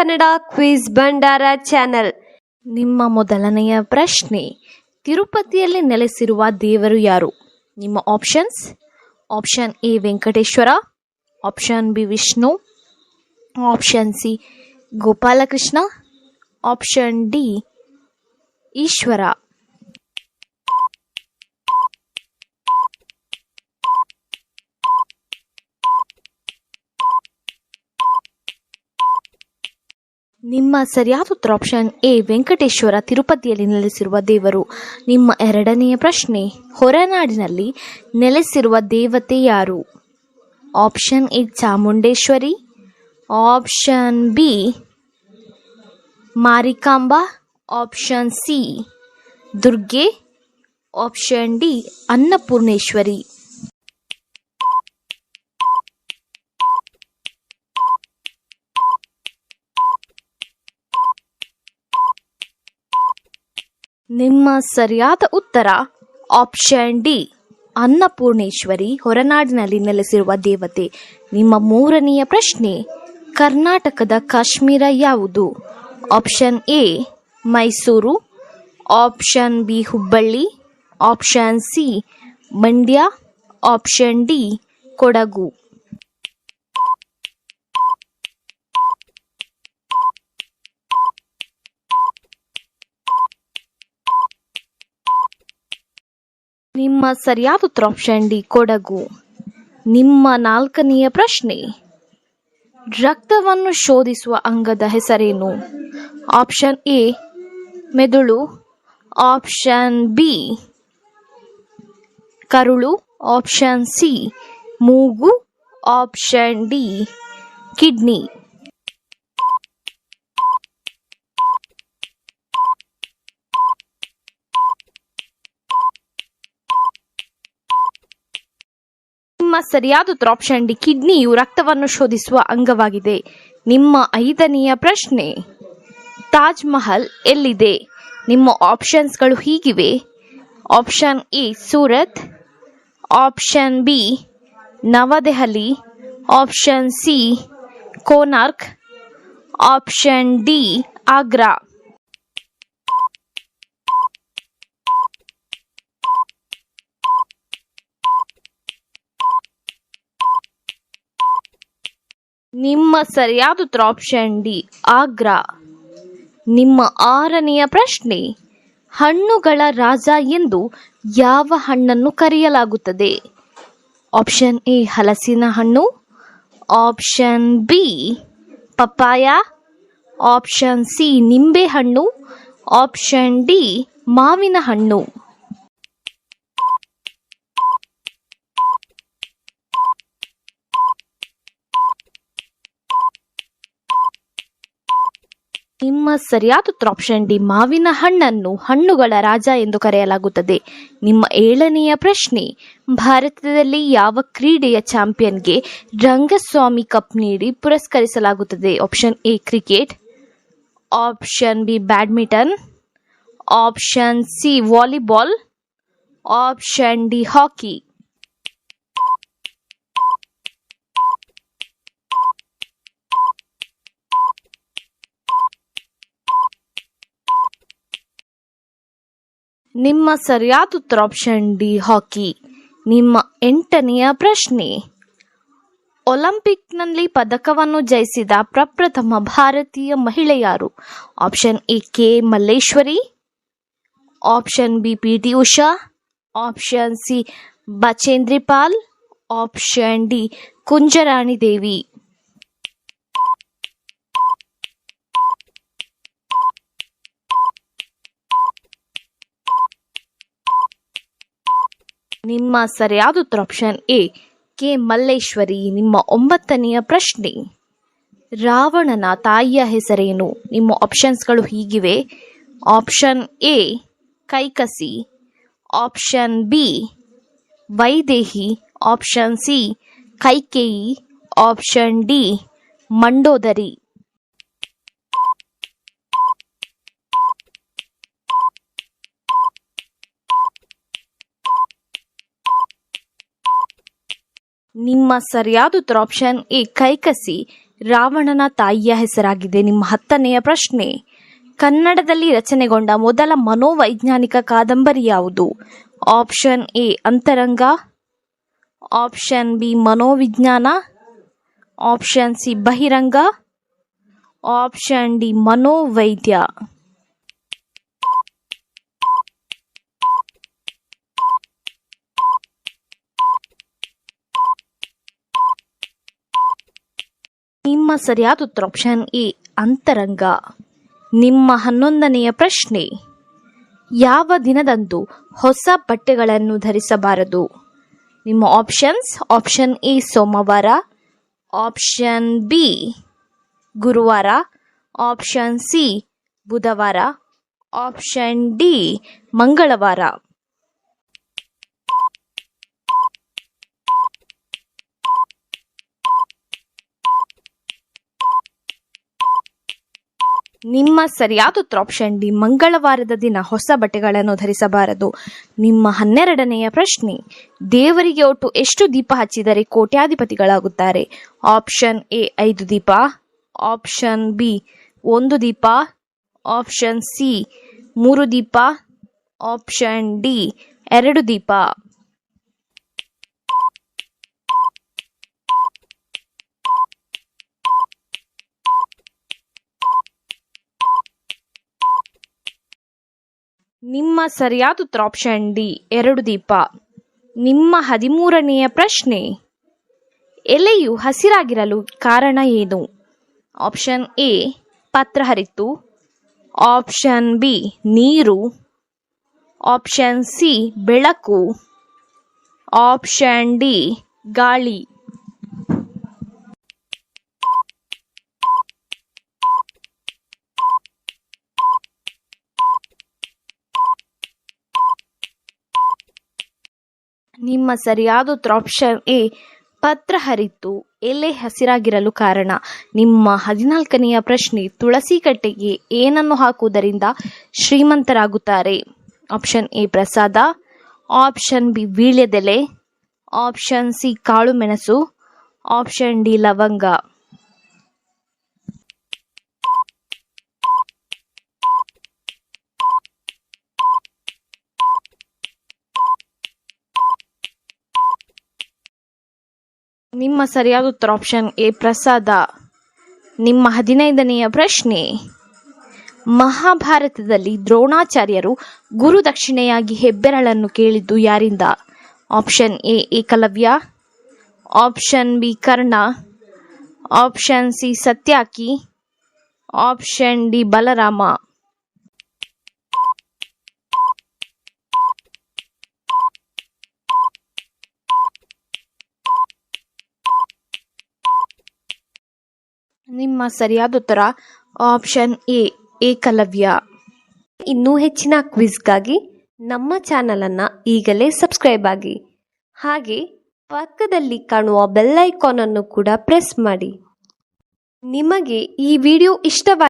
Kannada quiz ಭಂಡಾರ channel. ನಿಮ್ಮ ಮೊದಲನೆಯ ಪ್ರಶ್ನೆ, ತಿರುಪತಿಯಲ್ಲಿ ನೆಲೆಸಿರುವ ದೇವರು ಯಾರು? ನಿಮ್ಮ options option A Venkateshwara option B Vishnu option C Gopalakrishna option D Ishwara. ನಿಮ್ಮ ಸರಿಯಾದ ಉತ್ತರ ಆಪ್ಷನ್ ಎ ವೆಂಕಟೇಶ್ವರ ತಿರುಪತಿಯಲ್ಲಿ ನೆಲೆಸಿರುವ ದೇವರು. ನಿಮ್ಮ ಎರಡನೆಯ ಪ್ರಶ್ನೆ, ಹೊರನಾಡಿನಲ್ಲಿ ನೆಲೆಸಿರುವ ದೇವತೆ ಯಾರು? Option A Chamundeshwari. Option B Marikamba. Option C Durga. Option D Annapoorneshwari. ನಿಮ್ಮ ಸರಿಯಾದ ಉತ್ತರ, ಆಪ್ಷನ್ ಡಿ, ಅನ್ನಪೂರ್ಣೇಶ್ವರಿ ಹೊರನಾಡಿನಲ್ಲಿ ನೆಲೆಸಿರುವ ದೇವತೆ. ನಿಮ್ಮ ಮೂರನೆಯ ಪ್ರಶ್ನೆ, ಕರ್ನಾಟಕದ ಕಾಶ್ಮೀರ ಯಾವುದು? Option A, Mysuru, option B, Hubballi, option C, Mandya, option D, Kodagu. ನಿಮ್ಮ ಸರಿಯಾದ ಉತ್ತರ ಆಪ್ಷನ್ ಡಿ ಕೊಡಗು. ನಿಮ್ಮ ನಾಲ್ಕನೆಯ ಪ್ರಶ್ನೆ. ರಕ್ತವನ್ನು ಶೋಧಿಸುವ ಅಂಗದ ಹೆಸರೇನು? ಆಪ್ಷನ್ ಎ, ಮೆದುಳು. ಆಪ್ಷನ್ ಬಿ, ಕರುಳು. ಆಪ್ಷನ್ ಸಿ, ಮೂಗು. Option D, kidney. ನಿಮ್ಮ ಸರಿಯಾದ ಉತ್ತರ ಆಪ್ಷನ್ ಡಿ ಕಿಡ್ನಿಯು ರಕ್ತವನ್ನು ಶೋಧಿಸುವ ಅಂಗವಾಗಿದೆ. ನಿಮ್ಮ ಐದನೆಯ ಪ್ರಶ್ನೆ, ತಾಜ್ ಮಹಲ್ ಎಲ್ಲಿದೆ? ನಿಮ್ಮ ಆಪ್ಷನ್ಸ್ಗಳು ಹೀಗಿವೆ. Option A, Surat. Option B, Navadehali. Option C, Konark. Option D, Agra. ನಿಮ್ಮ ಸರಿಯಾದ ಉತ್ತರ ಆಪ್ಷನ್ ಡಿ ಆಗ್ರಾ. ನಿಮ್ಮ ಆರನೆಯ ಪ್ರಶ್ನೆ, ಹಣ್ಣುಗಳ ರಾಜ ಎಂದು ಯಾವ ಹಣ್ಣನ್ನು ಕರೆಯಲಾಗುತ್ತದೆ? ಆಪ್ಷನ್ ಎ ಹಲಸಿನ ಹಣ್ಣು. Option B papaya. Option C ನಿಂಬೆ ಹಣ್ಣು. ಆಪ್ಷನ್ ಡಿ ಮಾವಿನ ಹಣ್ಣು. ನಿಮ್ಮ ಸರಿಯಾದ ಉತ್ತರ ಆಪ್ಷನ್ ಡಿ ಮಾವಿನ ಹಣ್ಣನ್ನು ಹಣ್ಣುಗಳ ರಾಜ ಎಂದು ಕರೆಯಲಾಗುತ್ತದೆ. ನಿಮ್ಮ ಏಳನೆಯ ಪ್ರಶ್ನೆ, ಭಾರತದಲ್ಲಿ ಯಾವ ಕ್ರೀಡೆಯ ಚಾಂಪಿಯನ್ಗೆ ರಂಗಸ್ವಾಮಿ ಕಪ್ ನೀಡಿ ಪುರಸ್ಕರಿಸಲಾಗುತ್ತದೆ? Option A, cricket. Option B, badminton. Option C, volleyball. Option D, hockey. ನಿಮ್ಮ ಸರಿಯಾದ ಉತ್ತರ ಆಪ್ಷನ್ ಡಿ ಹಾಕಿ ನಿಮ್ಮ ಎಂಟನೆಯ ಪ್ರಶ್ನೆ. ಒಲಿಂಪಿಕ್ನಲ್ಲಿ ಪದಕವನ್ನು ಜಯಿಸಿದ ಪ್ರಪ್ರಥಮ ಭಾರತೀಯ ಮಹಿಳೆ ಯಾರು? Option A K, Malleshwari. Option B P T, Usha. Option C Bachendri Pal. Option D Kunjarani Devi. ನಿಮ್ಮ ಸರಿಯಾದ ಉತ್ತರ ಆಪ್ಷನ್ ಎ ಕೆ ಮಲ್ಲೇಶ್ವರಿ, ನಿಮ್ಮ ಒಂಬತ್ತನೆಯ ಪ್ರಶ್ನೆ. ರಾವಣನ ತಾಯಿಯ ಹೆಸರೇನು? ನಿಮ್ಮ ಆಪ್ಷನ್ಸ್ಗಳು ಹೀಗಿವೆ. Option A Kaikasi. Option B Vaidehi. Option C Kaikeyi. Option D Mandodari. ನಿಮ್ಮ ಸರಿಯಾದ ಉತ್ತರ ಆಪ್ಷನ್ ಎ ಕೈಕಸಿ. ರಾವಣನ ತಾಯಿಯ ಹೆಸರಾಗಿದೆ. ನಿಮ್ಮ ಹತ್ತನೆಯ ಪ್ರಶ್ನೆ. ಕನ್ನಡದಲ್ಲಿ ರಚನೆಗೊಂಡ ಮೊದಲ ಮನೋವೈಜ್ಞಾನಿಕ ಕಾದಂಬರಿ ಯಾವುದು? Option A Antaranga. Option B Manovijnana. Option C Bahiranga. Option D Manovaidya. ನಿಮ್ಮ ಸರಿಯಾದ ಉತ್ತರ ಆಪ್ಷನ್ ಎ ಅಂತರಂಗ. ನಿಮ್ಮ ಹನ್ನೊಂದನೆಯ ಪ್ರಶ್ನೆ, ಯಾವ ದಿನದಂದು ಹೊಸ ಬಟ್ಟೆಗಳನ್ನು ಧರಿಸಬಾರದು? ನಿಮ್ಮ ಆಪ್ಷನ್ಸ್ ಆಪ್ಷನ್ ಎ ಸೋಮವಾರ ಆಪ್ಷನ್ ಬಿ ಗುರುವಾರ ಆಪ್ಷನ್ ಸಿ ಬುಧವಾರ ಆಪ್ಷನ್ ಡಿ ಮಂಗಳವಾರ. ನಿಮ್ಮ ಸರಿಯಾದ ಉತ್ತರ ಆಪ್ಷನ್ ಡಿ, ಮಂಗಳವಾರದ ದಿನ ಹೊಸ ಬಟ್ಟೆಗಳನ್ನು ಧರಿಸಬಾರದು. ನಿಮ್ಮ ಹನ್ನೆರಡನೆಯ ಪ್ರಶ್ನೆ, ದೇವರಿಗೆ ಒಟ್ಟು ಎಷ್ಟು ದೀಪ ಹಚ್ಚಿದರೆ ಕೋಟ್ಯಾಧಿಪತಿಗಳಾಗುತ್ತಾರೆ? ಆಪ್ಷನ್ ಎ, ಐದು ದೀಪ ಆಪ್ಷನ್ ಬಿ, ಒಂದು ದೀಪ ಆಪ್ಷನ್ ಸಿ, ಮೂರು ದೀಪ ಆಪ್ಷನ್ ಡಿ, ಎರಡು ದೀಪ. ನಿಮ್ಮ ಸರಿಯಾದ ಉತ್ತರ ಆಪ್ಷನ್ ಡಿ ಎರಡು ದೀಪ. ನಿಮ್ಮ ಹದಿಮೂರನೆಯ ಪ್ರಶ್ನೆ, ಎಲೆಯು ಹಸಿರಾಗಿರಲು ಕಾರಣ ಏನು? ಆಪ್ಷನ್ ಎ ಪತ್ರ ಹರಿತು. ಆಪ್ಷನ್ ಬಿ ನೀರು. ಆಪ್ಷನ್ ಸಿ ಬೆಳಕು. ಆಪ್ಷನ್ ಡಿ ಗಾಳಿ. ನಿಮ್ಮ ಸರಿಯಾದ ಆಪ್ಷನ್ ಎ ಪತ್ರ ಹರಿತು. ಎಲೆ ಹಸಿರಾಗಿರಲು ಕಾರಣ? ನಿಮ್ಮ ಹದಿನಾಲ್ಕನೆಯ ಪ್ರಶ್ನೆ ತುಳಸಿ ಕಟ್ಟೆಗೆ ಏನನ್ನು ಹಾಕುವುದರಿಂದ ಶ್ರೀಮಂತರಾಗುತ್ತಾರೆ? ಆಪ್ಷನ್ ಎ, ಪ್ರಸಾದ. ಆಪ್ಷನ್ ಬಿ, ವೀಳ್ಯದೆಲೆ. ಆಪ್ಷನ್ ಸಿ, ಕಾಳು ಮೆಣಸು. ಆಪ್ಷನ್ ಡಿ, ಲವಂಗ. ನಿಮ್ಮ ಸರಿಯಾದ ಉತ್ತರ ಆಪ್ಷನ್ ಎ, ಪ್ರಸಾದ. ನಿಮ್ಮ ಹದಿನೈದನೆಯ ಪ್ರಶ್ನೆ. ಮಹಾಭಾರತದಲ್ಲಿ ದ್ರೋಣಾಚಾರ್ಯರು ಗುರು ದಕ್ಷಿಣೆಯಾಗಿ ಹೆಬ್ಬೆರಳನ್ನು ಕೇಳಿದ್ದು ಯಾರಿಂದ? Option A, Ekalavya. Option B, Karna. Option C, Satyaki. Option D, Balarama. ನಿಮ್ಮ ಸರಿಯಾದ ಉತ್ತರ ಆಪ್ಷನ್ ಎ, ಏಕಲವ್ಯ. ಇನ್ನೂ ಹೆಚ್ಚಿನ ಕ್ವಿಜ್ಗಾಗಿ ನಮ್ಮ ಚಾನಲನ್ನು ಈಗಲೇ ಸಬ್ಸ್ಕ್ರೈಬ್ ಆಗಿ. ಹಾಗೆ, ಪಕ್ಕದಲ್ಲಿ ಕಾಣುವ ಬೆಲ್ ಐಕಾನ್ ಅನ್ನು ಕೂಡ ಪ್ರೆಸ್ ಮಾಡಿ. ನಿಮಗೆ ಈ ವಿಡಿಯೋ ಇಷ್ಟವಾಗಿ